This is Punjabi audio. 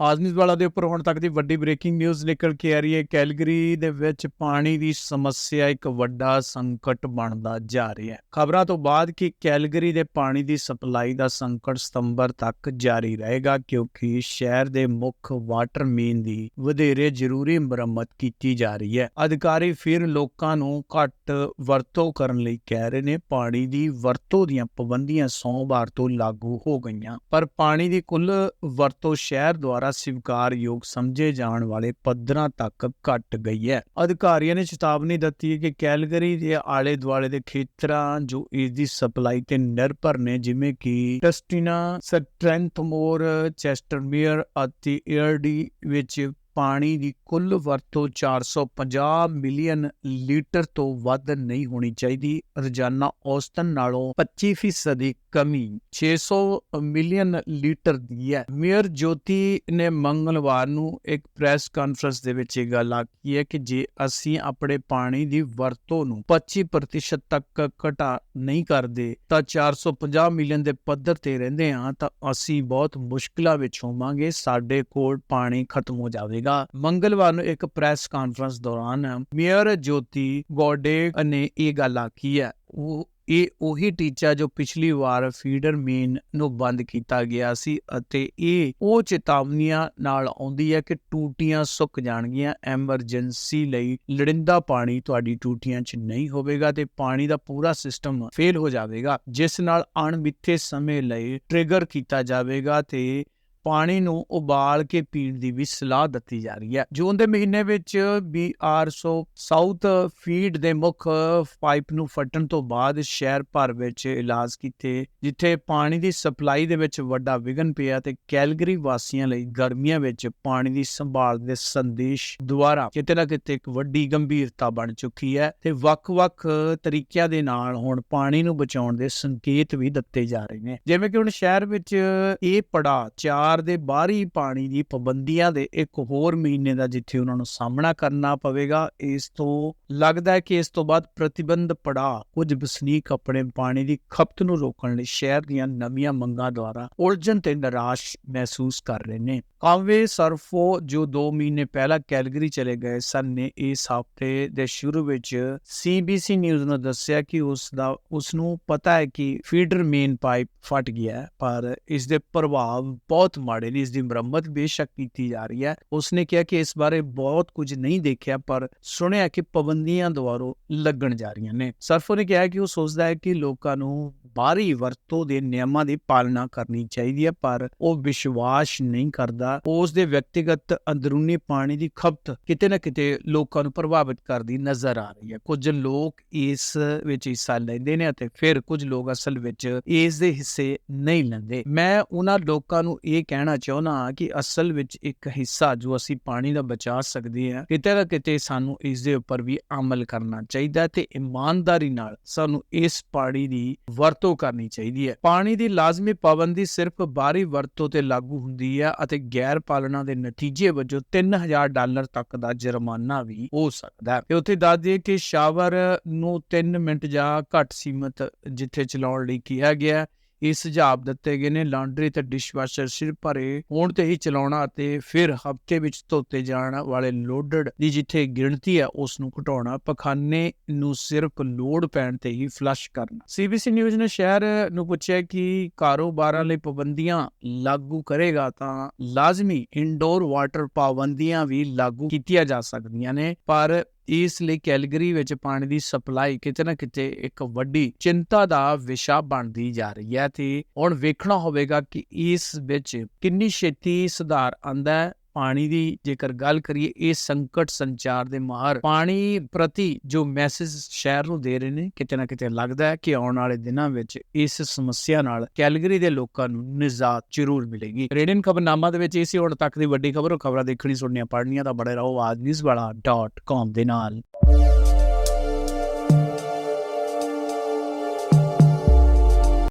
ਆਜ਼ਮੀਜ਼ ਵਾਲਾ ਦੇ ਉੱਪਰ ਹੁਣ ਤੱਕ ਦੀ ਵੱਡੀ ਬ੍ਰੇਕਿੰਗ ਨਿਊਜ਼ ਨਿਕਲ ਕੇ ਆ ਰਹੀ ਹੈ। ਕੈਲਗਰੀ ਦੇ ਵਿੱਚ ਪਾਣੀ ਦੀ ਸਮੱਸਿਆ ਇੱਕ ਵੱਡਾ ਸੰਕਟ ਬਣਦਾ ਜਾ ਰਿਹਾ ਹੈ। ਖਬਰਾਂ ਤੋਂ ਬਾਅਦ ਕਿ ਕੈਲਗਰੀ ਦੇ ਪਾਣੀ ਦੀ ਸਪਲਾਈ ਦਾ ਸੰਕਟ ਸਤੰਬਰ ਤੱਕ ਜਾਰੀ ਰਹੇਗਾ, ਕਿਉਂਕਿ ਸ਼ਹਿਰ ਦੇ ਮੁੱਖ ਵਾਟਰ ਮੇਨ ਦੀ ਵਧੇਰੇ ਜ਼ਰੂਰੀ ਮੁਰੰਮਤ ਕੀਤੀ ਜਾ ਰਹੀ ਹੈ। ਅਧਿਕਾਰੀ ਫਿਰ ਲੋਕਾਂ ਨੂੰ ਘੱਟ ਵਰਤੋਂ ਕਰਨ ਲਈ ਕਹਿ ਰਹੇ ਨੇ। ਪਾਣੀ ਦੀ ਵਰਤੋਂ ਦੀਆਂ ਪਾਬੰਦੀਆਂ ਸੋਮਵਾਰ ਤੋਂ ਲਾਗੂ ਹੋ ਗਈਆਂ। ਪਰ ਪਾਣੀ ਦੀ ਕੁੱਲ ਵਰਤੋਂ ਸ਼ਹਿਰ ਦੁਆਰਾ ਸਵੀਕਾਰਯੋਗ ਸਮਝੇ ਜਾਣ ਵਾਲੇ ਪੱਧਰਾਂ ਤੱਕ ਘਟ ਗਈ ਹੈ। ਅਧਿਕਾਰੀਆਂ ਨੇ ਚੇਤਾਵਨੀ ਦਿੱਤੀ ਹੈ ਕਿ ਕੈਲਗਰੀ ਦੇ ਆਲੇ ਦੁਆਲੇ ਦੇ ਖੇਤਰਾਂ ਜੋ ਇਸ ਦੀ ਸਪਲਾਈ ਤੇ ਨਿਰਭਰ ਨੇ, ਜਿਵੇਂ ਕਿ ਟਸਟਿਨਾ ਸਟ੍ਰੈਂਥਮੋਰ, ਚੈਸਟਰਮੀਅਰ ਅਤੇ ਏਅਰਡੀ ਵਿੱਚ ਪਾਣੀ ਦੀ ਕੁੱਲ ਵਰਤੋਂ 450 ਮਿਲੀਅਨ ਲੀਟਰ ਤੋਂ ਵੱਧ ਨਹੀਂ ਹੋਣੀ ਚਾਹੀਦੀ। ਰੋਜ਼ਾਨਾ ਔਸਤਨ ਨਾਲੋਂ 25% ਦੀ ਕਮੀ 600 ਮਿਲੀਅਨ ਲੀਟਰ ਦੀ ਹੈ। ਮੇਅਰ ਜੋਤੀ ਨੇ ਮੰਗਲਵਾਰ ਨੂੰ ਇੱਕ ਪ੍ਰੈਸ ਕਾਨਫਰੰਸ ਦੇ ਵਿੱਚ ਇਹ ਗੱਲ ਆਖੀ ਹੈ ਕਿ ਜੇ ਅਸੀਂ ਆਪਣੇ ਪਾਣੀ ਦੀ ਵਰਤੋਂ ਨੂੰ 25% ਤੱਕ ਘਟਾ ਨਹੀਂ ਕਰਦੇ, ਤਾਂ 450 ਮਿਲੀਅਨ ਦੇ ਪੱਧਰ ਤੇ ਰਹਿੰਦੇ ਹਾਂ ਤਾਂ ਅਸੀਂ ਬਹੁਤ ਮੁਸ਼ਕਲਾਂ ਵਿੱਚ ਹੋਵਾਂਗੇ। ਸਾਡੇ ਕੋਲ ਪਾਣੀ ਖਤਮ ਹੋ ਜਾਵੇਗਾ। ਮੰਗਲਵਾਰ ਨੂੰ ਇੱਕ ਪ੍ਰੈਸ ਕਾਨਫਰੰਸ ਦੌਰਾਨ ਮੇਅਰ ਜੋਤੀ ਗੋਡੇ ਨੇ ਇਹ ਗੱਲ ਆਖੀ ਹੈ। ਉਹ, ਇਹ ਉਹੀ ਟੀਚਾ ਜੋ ਪਿਛਲੀ ਵਾਰ ਫੀਡਰ ਮੇਨ ਨੂੰ ਬੰਦ ਕੀਤਾ ਗਿਆ ਸੀ ਅਤੇ ਇਹ ਉਹ ਚੇਤਾਵਨੀਆਂ ਨਾਲ ਆਉਂਦੀ ਹੈ ਕਿ ਟੂਟੀਆਂ ਸੁੱਕ ਜਾਣਗੀਆਂ। ਐਮਰਜੈਂਸੀ ਲਈ ਲੜਿੰਦਾ ਪਾਣੀ ਤੁਹਾਡੀ ਟੂਟੀਆਂ 'ਚ ਨਹੀਂ ਹੋਵੇਗਾ ਤੇ ਪਾਣੀ ਦਾ ਪੂਰਾ ਸਿਸਟਮ ਫੇਲ ਹੋ ਜਾਵੇਗਾ, ਜਿਸ ਨਾਲ ਅਣਮਿੱਥੇ ਸਮੇਂ ਲਈ ਟ੍ਰਿਗਰ ਕੀਤਾ ਜਾਵੇਗਾ ਤੇ ਪਾਣੀ ਨੂੰ ਉਬਾਲ ਕੇ ਪੀਣ ਦੀ ਵੀ ਸਲਾਹ ਦਿੱਤੀ ਜਾ ਰਹੀ ਹੈ। ਜੂਨ ਦੇ ਮਹੀਨੇ ਵਿੱਚ BR100 ਸਾਊਥ ਫੀਡ ਦੇ ਮੁੱਖ ਪਾਈਪ ਨੂੰ ਫਟਣ ਤੋਂ ਬਾਅਦ ਸ਼ਹਿਰ ਭਰ ਵਿੱਚ ਇਲਾਜ ਕੀਤੇ, ਜਿੱਥੇ ਪਾਣੀ ਦੀ ਸਪਲਾਈ ਦੇ ਵਿੱਚ ਵੱਡਾ ਵਿਘਨ ਪਿਆ ਤੇ ਕੈਲਗਰੀ ਵਾਸੀਆਂ ਲਈ ਗਰਮੀਆਂ ਵਿੱਚ ਪਾਣੀ ਦੀ ਸੰਭਾਲ ਦੇ ਸੰਦੇਸ਼ ਦੁਆਰਾ ਕਿਤੇ ਨਾ ਕਿਤੇ ਇੱਕ ਵੱਡੀ ਗੰਭੀਰਤਾ ਬਣ ਚੁੱਕੀ ਹੈ ਤੇ ਵੱਖ-ਵੱਖ ਤਰੀਕਿਆਂ ਦੇ ਨਾਲ ਹੁਣ ਪਾਣੀ ਨੂੰ ਬਚਾਉਣ ਦੇ ਸੰਕੇਤ ਵੀ ਦਿੱਤੇ ਜਾ ਰਹੇ ਨੇ। ਜਿਵੇਂ ਕਿ ਹੁਣ ਸ਼ਹਿਰ ਵਿੱਚ ਇਹ ਪੜਾ ਚਾਰ ਦੇ ਬਾਹਰੀ ਪਾਣੀ ਦੀ ਪਾਬੰਦੀਆਂ ਦੇ ਇੱਕ ਹੋਰ ਮਹੀਨੇ ਦਾ ਜਿੱਥੇ ਉਹਨਾਂ ਨੂੰ ਸਾਹਮਣਾ ਕਰਨਾ ਪਵੇਗਾ, ਇਸ ਤੋਂ ਲੱਗਦਾ ਹੈ ਕਿ ਇਸ ਤੋਂ ਬਾਅਦ ਪ੍ਰਤੀਬੰਧ ਪੜਾ ਕੁਝ ਵਸਨੀਕ ਆਪਣੇ ਪਾਣੀ ਦੀ ਖਪਤ ਨੂੰ ਰੋਕਣ ਲਈ ਸ਼ਹਿਰ ਦੀਆਂ ਨਵੀਆਂ ਮੰਗਾਂ ਦੁਆਰਾ ਉਲਝਣ ਤੇ ਨਿਰਾਸ਼ ਮਹਿਸੂਸ ਕਰ ਰਹੇ ਨੇ। ਕਾਂਵੇ ਸਰਫੋ ਜੋ 2 ਮਹੀਨੇ ਪਹਿਲਾਂ ਕੈਲਗਰੀ ਚਲੇ ਗਏ ਸਨ ਨੇ, ਇਸ ਹਫ਼ਤੇ ਦੇ ਸ਼ੁਰੂ ਵਿੱਚ ਸੀਬੀਸੀ ਨਿਊਜ਼ ਨੂੰ ਦੱਸਿਆ ਕਿ ਉਸ ਦਾ, ਉਸ ਨੂੰ ਪਤਾ ਹੈ ਕਿ ਫੀਡਰ ਮੇਨ ਪਾਈਪ ਫਟ ਗਿਆ ਪਰ ਇਸ ਦੇ ਪ੍ਰਭਾਵ ਬਹੁਤ ਮਾੜੇ ਨੇ ਇਸ ਦੀ ਮੁਰੰਮਤ ਬੇਸ਼ੱਕ ਕੀਤੀ ਜਾ ਰਹੀ ਹੈ ਉਸਨੇ ਕਿਹਾ ਕਿ ਇਸ ਬਾਰੇ ਬਹੁਤ ਕੁਝ ਨਹੀਂ ਦੇਖਿਆ ਪਰ ਸੁਣਿਆ ਕਿ ਪਾਬੰਦੀਆਂ ਦੁਆਰਾ ਲੱਗਣ ਜਾ ਰਹੀਆਂ ਨੇ ਸਰਫੋ ਨੇ ਕਿਹਾ ਕਿ ਉਹ ਸੋਚਦਾ ਹੈ ਕਿ ਲੋਕਾਂ ਨੂੰ ਬਾਹਰੀ ਵਰਤੋਂ ਦੇ ਨਿਯਮਾਂ ਦੀ ਪਾਲਣਾ ਕਰਨੀ ਚਾਹੀਦੀ ਹੈ, ਪਰ ਉਹ ਵਿਸ਼ਵਾਸ ਨਹੀਂ ਕਰਦਾ। ਉਸ ਦੇ ਵਿਅਕਤੀਗਤ ਅੰਦਰੂਨੀ ਪਾਣੀ ਦੀ ਖਪਤ ਕਿਤੇ ਨਾ ਕਿਤੇ ਲੋਕਾਂ ਨੂੰ ਪ੍ਰਭਾਵਿਤ ਕਰਦੀ ਨਜ਼ਰ ਆ ਰਹੀ ਹੈ। ਕੁਝ ਲੋਕ ਇਸ ਵਿੱਚ ਹਿੱਸਾ ਲੈਂਦੇ ਨੇ ਅਤੇ ਫਿਰ ਕੁਝ ਲੋਕ ਅਸਲ ਵਿੱਚ ਇਸ ਦੇ ਹਿੱਸੇ ਨਹੀਂ ਲੈਂਦੇ। ਮੈਂ ਉਹਨਾਂ ਲੋਕਾਂ ਨੂੰ ਇਹ ਕਹਿਣਾ ਚਾਹੁੰਦਾ ਹਾਂ ਕਿ ਅਸਲ ਵਿੱਚ ਇੱਕ ਹਿੱਸਾ ਜੋ ਅਸੀਂ ਪਾਣੀ ਦਾ ਬਚਾ ਸਕਦੇ ਹਾਂ, ਕਿਤੇ ਨਾ ਕਿਤੇ ਸਾਨੂੰ ਇਸ ਦੇ ਉੱਪਰ ਵੀ ਅਮਲ ਕਰਨਾ ਚਾਹੀਦਾ ਤੇ ਇਮਾਨਦਾਰੀ ਨਾਲ ਸਾਨੂੰ ਇਸ ਪਾਣੀ ਦੀ ਵਰਤ ਕਰਨੀ ਚਾਹੀਦੀ ਹੈ। ਪਾਣੀ ਦੀ ਲਾਜ਼ਮੀ ਪਾਬੰਦੀ ਸਿਰਫ ਬਾਹਰੀ ਵਰਤੋਂ ਤੇ ਲਾਗੂ ਹੁੰਦੀ ਹੈ ਅਤੇ ਗੈਰ ਪਾਲਣਾ ਦੇ ਨਤੀਜੇ ਵਜੋਂ 3000 ਡਾਲਰ ਤੱਕ ਦਾ ਜੁਰਮਾਨਾ ਵੀ ਹੋ ਸਕਦਾ ਹੈ। ਤੇ ਉੱਥੇ ਦੱਸ ਦਈਏ ਕਿ ਸ਼ਾਵਰ ਨੂੰ 3 ਮਿੰਟ ਜਾਂ ਘੱਟ ਸੀਮਤ ਜਿੱਥੇ ਚਲਾਉਣ ਲਈ ਕਿਹਾ ਗਿਆ ਇਹ ਸੁਝਾਅ ਦਿੱਤੇ ਗਏ ਨੇ। ਲਾਂਡਰੀ ਤੇ ਡਿਸ਼ਵਾਸ਼ਰ ਸਿਰ ਭਰੇ ਹੋਣ ਤੇ ਹੀ ਚਲਾਉਣਾ ਅਤੇ ਫਿਰ ਹਫ਼ਤੇ ਵਿੱਚ ਧੋਤੇ ਜਾਣ ਵਾਲੇ ਲੋਡਡ ਦੀ ਜਿੱਥੇ ਗਿਣਤੀ ਹੈ, ਉਸ ਨੂੰ ਘਟਾਉਣਾ, ਪਖਾਨੇ ਨੂੰ ਸਿਰਫ ਲੋਡ ਪੈਣ ਤੇ ਹੀ ਫਲਸ਼ ਕਰਨਾ। ਸੀਬੀਸੀ ਨਿਊਜ਼ ਨੇ ਸ਼ਹਿਰ ਨੂੰ ਪੁੱਛਿਆ ਕਿ ਕਾਰੋਬਾਰਾਂ ਲਈ ਪਾਬੰਦੀਆਂ ਲਾਗੂ ਕਰੇਗਾ ਤਾਂ ਲਾਜ਼ਮੀ ਇਨਡੋਰ ਵਾਟਰ ਪਾਬੰਦੀਆਂ ਵੀ ਲਾਗੂ ਕੀਤੀਆਂ ਜਾ ਸਕਦੀਆਂ ਨੇ, ਪਰ ਇਸ ਲਈ ਕੈਲਗਰੀ ਵਿੱਚ ਪਾਣੀ ਦੀ ਸਪਲਾਈ ਕਿਤੇ ਨਾ ਕਿਤੇ ਇੱਕ ਵੱਡੀ ਚਿੰਤਾ ਦਾ ਵਿਸ਼ਾ ਬਣਦੀ ਜਾ ਰਹੀ ਹੈ ਤੇ ਹੁਣ ਵੇਖਣਾ ਹੋਵੇਗਾ ਕਿ ਇਸ ਵਿੱਚ ਕਿੰਨੀ ਛੇਤੀ ਸੁਧਾਰ ਆਂਦਾ ਹੈ ਪਾਣੀ ਦੀ ਜੇਕਰ ਗੱਲ ਕਰੀਏ, ਇਹ ਸੰਕਟ ਸੰਚਾਰ ਦੇ ਮਾਹਰ ਪਾਣੀ ਪ੍ਰਤੀ ਜੋ ਮੈਸੇਜ ਸ਼ਹਿਰ ਨੂੰ ਦੇ ਰਹੇ ਨੇ, ਕਿਤੇ ਨਾ ਕਿਤੇ ਲੱਗਦਾ ਹੈ ਕਿ ਆਉਣ ਵਾਲੇ ਦਿਨਾਂ ਵਿੱਚ ਇਸ ਸਮੱਸਿਆ ਨਾਲ ਕੈਲਗਰੀ ਦੇ ਲੋਕਾਂ ਨੂੰ ਨਿਜਾਤ ਜ਼ਰੂਰ ਮਿਲੇਗੀ। ਰੇਡੀਅਨ ਖਬਰਨਾਮਾ ਦੇ ਵਿੱਚ ਇਸੇ ਹੁਣ ਤੱਕ ਦੀ ਵੱਡੀ ਖਬਰ, ਖਬਰਾਂ ਦੇਖਣੀ ਸੁਣਨੀਆਂ, ਪੜ੍ਹਨੀਆਂ ਤਾਂ ਬੜੇ ਰਹੋ ਆਜਨੀਸ ਵਾਲਾ.com ਦੇ ਨਾਲ।